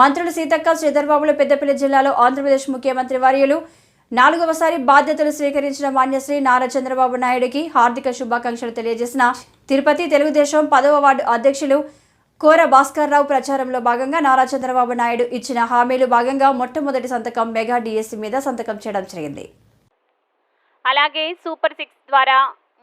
మంత్రులు సీతక్క శ్రీధర్బాబులు పెద్దపల్లి జిల్లాలో ఆంధ్రప్రదేశ్ ముఖ్యమంత్రి వర్యులు. నాలుగవసారి బాధ్యతలు స్వీకరించిన మాన్యశ్రీ నారా చంద్రబాబు నాయుడుకి హార్దిక శుభాకాంక్షలు తెలియజేసిన తిరుపతి తెలుగుదేశం పదవ వార్డు అధ్యక్షులు కోర భాస్కర్రావు ప్రచారంలో భాగంగా నారా చంద్రబాబు నాయుడు ఇచ్చిన హామీలు భాగంగా మొట్టమొదటి సంతకం మెగా డిఎస్సి మీద సంతకం చేయడం జరిగింది. అలాగే సూపర్ సిక్స్ ద్వారా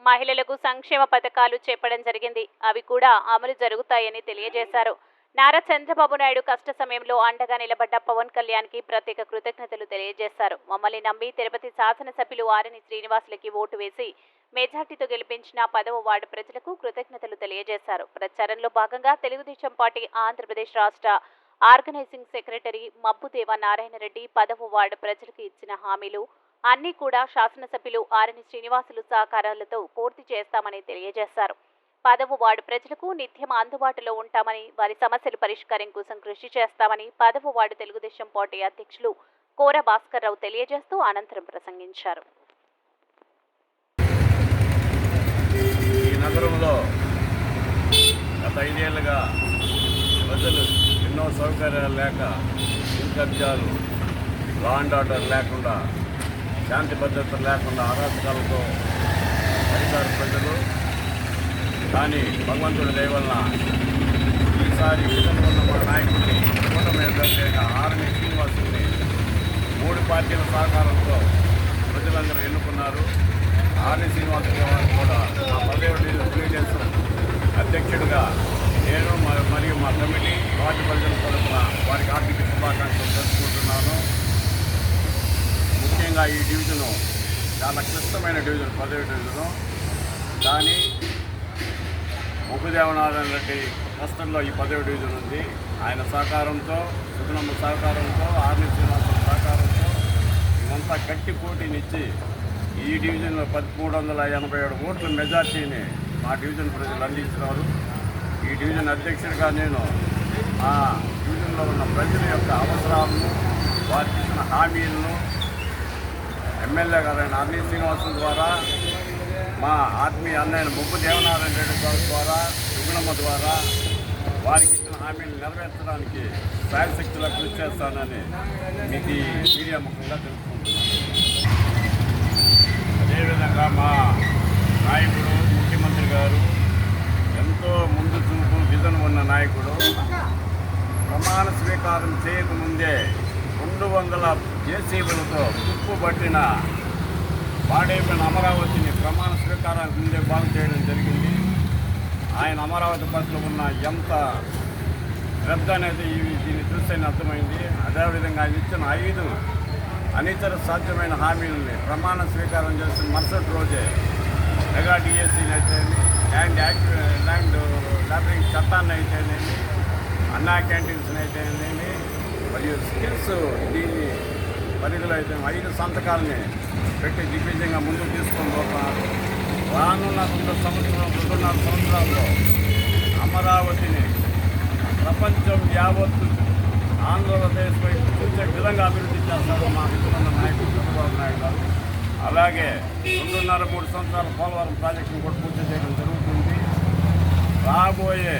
మహిళలకు సంక్షేమ పథకాలు చేపడం జరిగింది. అవి కూడా అమలు జరుగుతాయని తెలియజేశారు. నారా చంద్రబాబు నాయుడు కష్ట సమయంలో అండగా నిలబడ్డ పవన్ కళ్యాణ్కి ప్రత్యేక కృతజ్ఞతలు తెలియజేశారు. మమ్మల్ని నమ్మి తిరుపతి శాసనసభ్యులు ఆరని శ్రీనివాసులకి ఓటు వేసి మెజార్టీతో గెలిపించిన పదవ వార్డు ప్రజలకు కృతజ్ఞతలు తెలియజేశారు. ప్రచారంలో భాగంగా తెలుగుదేశం పార్టీ ఆంధ్రప్రదేశ్ రాష్ట్ర ఆర్గనైజింగ్ సెక్రటరీ మబ్బుదేవ నారాయణరెడ్డి పదవ వార్డు ప్రజలకు ఇచ్చిన హామీలు అన్నీ కూడా శాసనసభ్యులు ఆరని శ్రీనివాసులు సహకారాలతో పూర్తి చేస్తామని తెలియజేశారు. పదవ వార్డు ప్రజలకు నిత్యం అందుబాటులో ఉంటామని వారి సమస్యలు పరిష్కారం కోసం కృషి చేస్తామని పదవ వార్డు తెలుగుదేశం పార్టీ అధ్యక్షులు కోర భాస్కర్ రావు తెలియజేస్తూ అనంతరం ప్రసంగించారు. ఈ నగరంలో గత ఐదేళ్ళుగా ప్రజలు ఎన్నో సౌకర్యాలు లేక ఇంకబ్జాలు లా అండ్ ఆర్డర్ లేకుండా శాంతి భద్రత లేకుండా అరాచకాలతో కానీ భగవంతుడి దయ ఈసారి విధంగా ఉన్న మా నాయకుడిని కూటమి అభ్యర్థిగా ఆర్మీ శ్రీనివాసుని మూడు పార్టీల సహకారంతో ప్రజలందరూ ఎన్నుకున్నారు. ఆర్ని శ్రీనివాస గారు కూడా మా పదవి తెలుగుదేశం అధ్యక్షుడిగా నేను మరియు మా కమిటీ వాటి ప్రజల తరఫున వారికి ఆర్థిక శుభాకాంక్షలు తెలుసుకుంటున్నాను ముఖ్యంగా ఈ డివిజను చాలా క్లిష్టమైన డివిజన్ పదవి డివిజను. కానీ ముగ్గుదేవనారాయణ రెడ్డి కష్టంలో ఈ పదవి డివిజన్ ఉంది. ఆయన సహకారంతో సుగుణమ్మ సహకారంతో ఆర్ని శ్రీనివాసం సహకారంతో ఇదంతా గట్టి పోటీనిచ్చి ఈ డివిజన్లో పదమూడు వందల ఎనభై ఏడు ఓట్ల మెజార్టీని మా డివిజన్ ప్రజలు అందించినారు. ఈ డివిజన్ అధ్యక్షుడిగా నేను ఆ డివిజన్లో ఉన్న ప్రజల యొక్క అవసరాలను వారికి ఇచ్చిన హామీలను ఎమ్మెల్యే గారైన అర్నీ శ్రీనివాసం ద్వారా మా ఆత్మీయ అన్నయ్య ముప్పు దేవనారాయణ రెడ్డి గారి ద్వారా సుగుణమ్మ ద్వారా వారికి ఇచ్చిన హామీని నెరవేర్చడానికి శాయశక్తిలో కృషి చేస్తానని మీకు మీడియా ముఖంగా తెలుసుకుంటున్నాను అదేవిధంగా మా నాయకుడు ముఖ్యమంత్రి గారు ఎంతో ముందు చూపు విజన్ ఉన్న నాయకుడు ప్రమాణ స్వీకారం చేయకముందే రెండు వందల జేసీబీలతో తుప్పుబట్టిన పాడైపోయిన అమరావతిని ప్రమాణ స్వీకారానికి ముందే బాగు చేయడం జరిగింది. ఆయన అమరావతి పట్ల ఉన్న ఎంత శ్రద్ధ అనేది ఇవి దీన్ని చూస్తేనే అర్థమైంది. అదేవిధంగా ఆయన ఇచ్చిన ఐదు అనితర సాధ్యమైన హామీలని ప్రమాణ స్వీకారం చేసిన మరుసటి రోజే మెగా డిఎస్సీని అయితేనేమి ల్యాండ్ యాక్ట్ ల్యాండ్ ల్యాబరింగ్ చట్టాన్ని అయితేనేమి అన్నా క్యాంటీన్స్ని అయితేనేమి మరియు స్కిల్స్ దీన్ని పరిధిలో అయితే ఐదు సంతకాలని పెట్టి దిగ్విజయంగా ముందుకు తీసుకొని పోతున్నారు రానున్న రెండు సంవత్సరం రెండున్నర సంవత్సరాల్లో అమరావతిని ప్రపంచం యావత్తు ఆంధ్రప్రదేశ్ వైపు చూసే విధంగా అభివృద్ధి చేస్తారు మా మిత్రుల నాయకుడు చంద్రబాబు నాయుడు గారు. అలాగే రెండున్నర మూడు సంవత్సరాల పోలవరం ప్రాజెక్టును కూడా పూర్తి చేయడం జరుగుతుంది. రాబోయే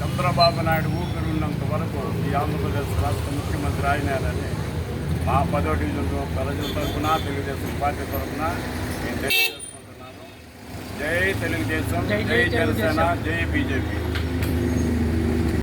చంద్రబాబు నాయుడు ఊపిరి ఉన్నంత వరకు ఈ ఆంధ్రప్రదేశ్ రాష్ట్ర ముఖ్యమంత్రి ఆయనారని మా పదో డివిజన్ ప్రజల తరఫున తెలుగుదేశం పార్టీ తరఫున నేను తెలియజేసుకుంటున్నాను. జై తెలుగుదేశం జై జనసేన జై బీజేపీ.